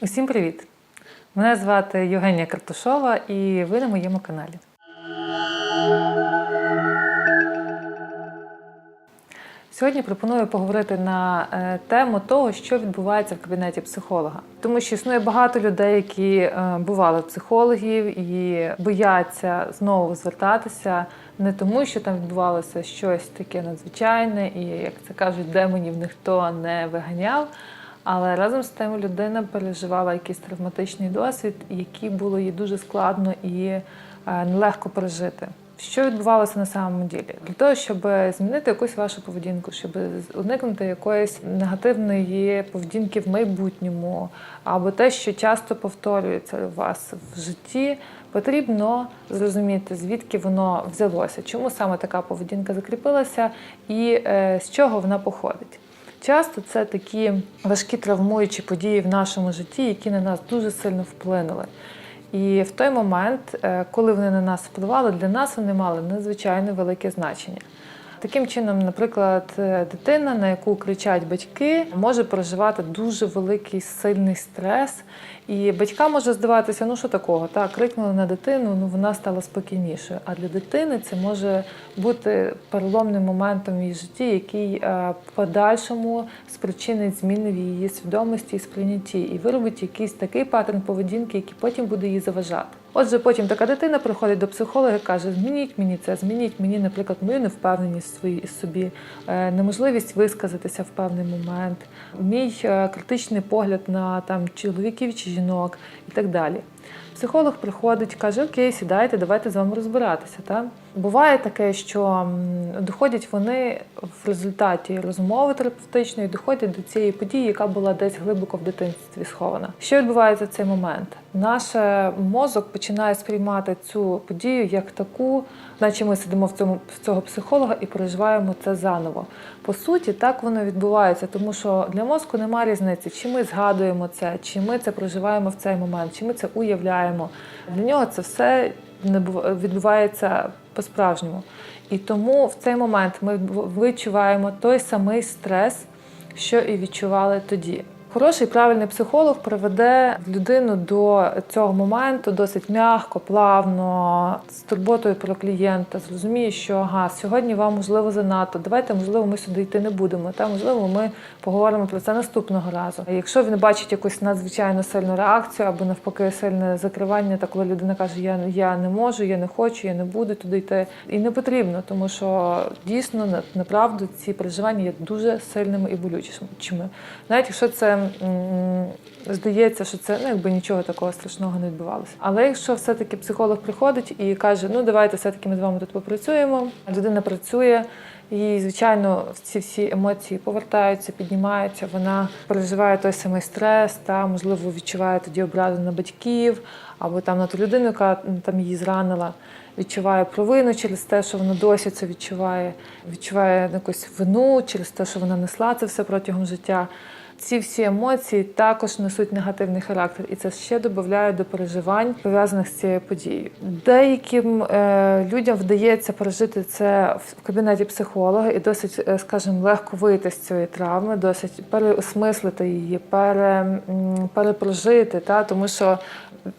Усім привіт! Мене звати Євгенія Картушова і ви на моєму каналі. Сьогодні пропоную поговорити на е, тему того, що відбувається в кабінеті психолога. Тому що існує багато людей, які е, бували психологів і бояться знову звертатися не тому, що там відбувалося щось таке надзвичайне, і як це кажуть, демонів ніхто не виганяв. Але разом з тим людина переживала якийсь травматичний досвід, який було їй дуже складно і е, нелегко пережити. Що відбувалося на самому ділі? Для того, щоб змінити якусь вашу поведінку, щоб уникнути якоїсь негативної поведінки в майбутньому, або те, що часто повторюється у вас в житті, потрібно зрозуміти, звідки воно взялося, чому саме така поведінка закріпилася і е, з чого вона походить. Часто це такі важкі травмуючі події в нашому житті, які на нас дуже сильно вплинули. І в той момент, е, коли вони на нас впливали, для нас вони мали надзвичайно велике значення. Таким чином, наприклад, е, дитина, на яку кричать батьки, може проживати дуже великий сильний стрес. І батькам може здаватися, ну що такого, так, крикнули на дитину, ну вона стала спокійнішою. А для дитини це може бути переломним моментом в її житті, який е, в подальшому спричинить зміни в її свідомості і сприйнятті, і виробить якийсь такий паттерн поведінки, який потім буде їй заважати. Отже, потім така дитина приходить до психолога і каже: Змініть мені це, змініть мені, наприклад, мою невпевненість в собі, е, неможливість висказатися в певний момент, мій е, критичний погляд на там чоловіків чи жінок і так далі. Психолог приходить, каже: Окей, сідайте, давайте з вами розбиратися. Та? Буває таке, що доходять вони в результаті розмови терапевтичної, доходять до цієї події, яка була десь глибоко в дитинстві схована. Що відбувається в цей момент? Наш е, мозок починає сприймати цю подію як таку, наче ми сидимо в цьому в цього психолога і переживаємо це заново. По суті, так воно відбувається, тому що для мозку немає різниці, чи ми згадуємо це, чи ми це проживаємо в цей момент, чи ми це уявляємо. Для нього це все відбувається по-справжньому. І тому в цей момент ми відчуваємо той самий стрес, що і відчували тоді. Хороший правильний психолог приведе людину до цього моменту досить м'яко, плавно, з турботою про клієнта. Зрозуміє, що ага, сьогодні вам можливо занадто. Давайте, можливо, ми сюди йти не будемо. Та можливо, ми поговоримо про це наступного разу. Якщо він бачить якусь надзвичайно сильну реакцію або навпаки сильне закривання, та коли людина каже, я, я не можу, я не хочу, я не буду туди йти, і не потрібно, тому що дійсно на- направду ці переживання є дуже сильними і болючими. Навіть якщо це здається, що це ну, якби нічого такого страшного не відбувалося. Але якщо все-таки психолог приходить і каже, ну давайте все-таки ми з вами тут попрацюємо, людина працює. І, звичайно, ці всі емоції повертаються, піднімаються. Вона переживає той самий стрес, та можливо відчуває тоді образу на батьків або там на ту людину, яка там її зранила. Відчуває провину через те, що вона досі це відчуває, відчуває якусь вину через те, що вона несла це все протягом життя. Ці всі емоції також несуть негативний характер, і це ще додає до переживань, пов'язаних з цією подією. Деяким е, людям вдається пережити це в кабінеті психолога і досить, е, скажімо, легко вийти з цієї травми, досить переосмислити її, пере, перепрожити, та тому що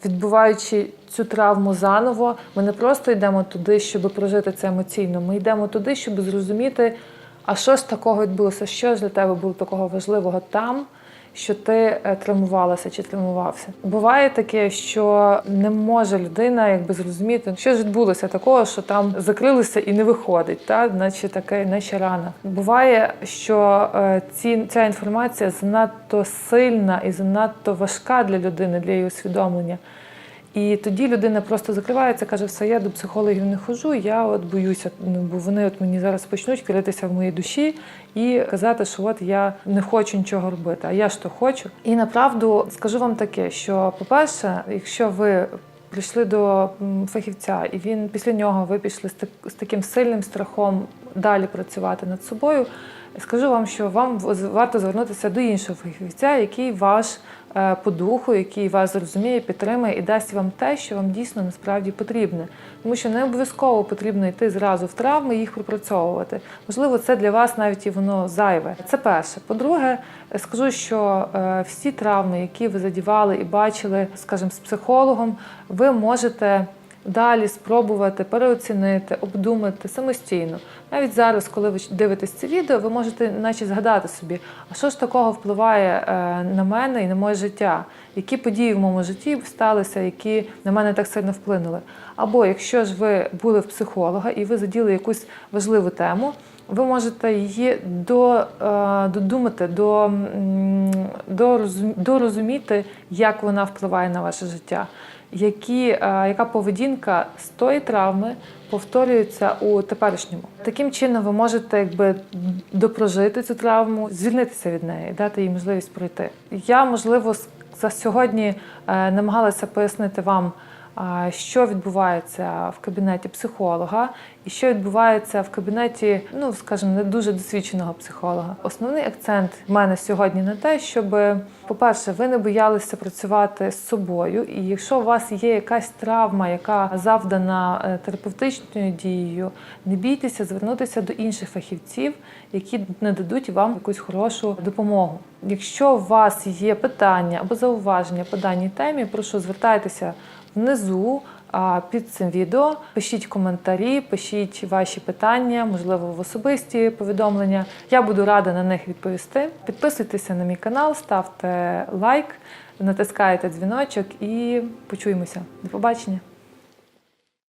відбуваючи цю травму заново, ми не просто йдемо туди, щоб прожити це емоційно. Ми йдемо туди, щоб зрозуміти. А що ж такого відбулося? Що ж для тебе було такого важливого там, що ти е, травмувалася чи травмувався? Буває таке, що не може людина якби зрозуміти, що ж відбулося такого, що там закрилися і не виходить, та наче таке, наче рана. Буває, що е, ці, ця інформація занадто сильна і занадто важка для людини, для її усвідомлення. І тоді людина просто закривається, каже, все, я до психологів не ходжу, я от боюся, ну, бо вони от мені зараз почнуть критися в моїй душі і казати, що от я не хочу нічого робити, а я ж то хочу. І направду скажу вам таке, що, по-перше, якщо ви прийшли до фахівця, і він після нього ви пішли з, так, з таким сильним страхом далі працювати над собою. Скажу вам, що вам варто звернутися до іншого фахівця, який ваш е, по духу, який вас зрозуміє, підтримає і дасть вам те, що вам дійсно насправді потрібне. Тому що не обов'язково потрібно йти зразу в травми і їх пропрацьовувати. Можливо, це для вас навіть і воно зайве. Це перше. По-друге, скажу, що е, всі травми, які ви задівали і бачили, скажімо, з психологом, ви можете. Далі спробувати переоцінити, обдумати самостійно. Навіть зараз, коли ви дивитесь це відео, ви можете наче згадати собі, а що ж такого впливає е, на мене і на моє життя, які події в моєму житті сталися, які на мене так сильно вплинули. Або якщо ж ви були в психолога і ви заділи якусь важливу тему, ви можете її до, е, додумати, до, дорозуміти, як вона впливає на ваше життя які, е, яка поведінка з тої травми повторюється у теперішньому. Таким чином ви можете якби допрожити цю травму, звільнитися від неї, дати їй можливість пройти. Я, можливо, за сьогодні е, намагалася пояснити вам. Що відбувається в кабінеті психолога, і що відбувається в кабінеті, ну скажімо, не дуже досвідченого психолога. Основний акцент в мене сьогодні на те, щоб, по-перше, ви не боялися працювати з собою, і якщо у вас є якась травма, яка завдана е, терапевтичною дією, не бійтеся звернутися до інших фахівців, які нададуть вам якусь хорошу допомогу. Якщо у вас є питання або зауваження по даній темі, прошу звертайтеся внизу під цим відео. Пишіть коментарі, пишіть ваші питання, можливо, в особисті повідомлення. Я буду рада на них відповісти. Підписуйтеся на мій канал, ставте лайк, натискайте дзвіночок і почуємося. До побачення!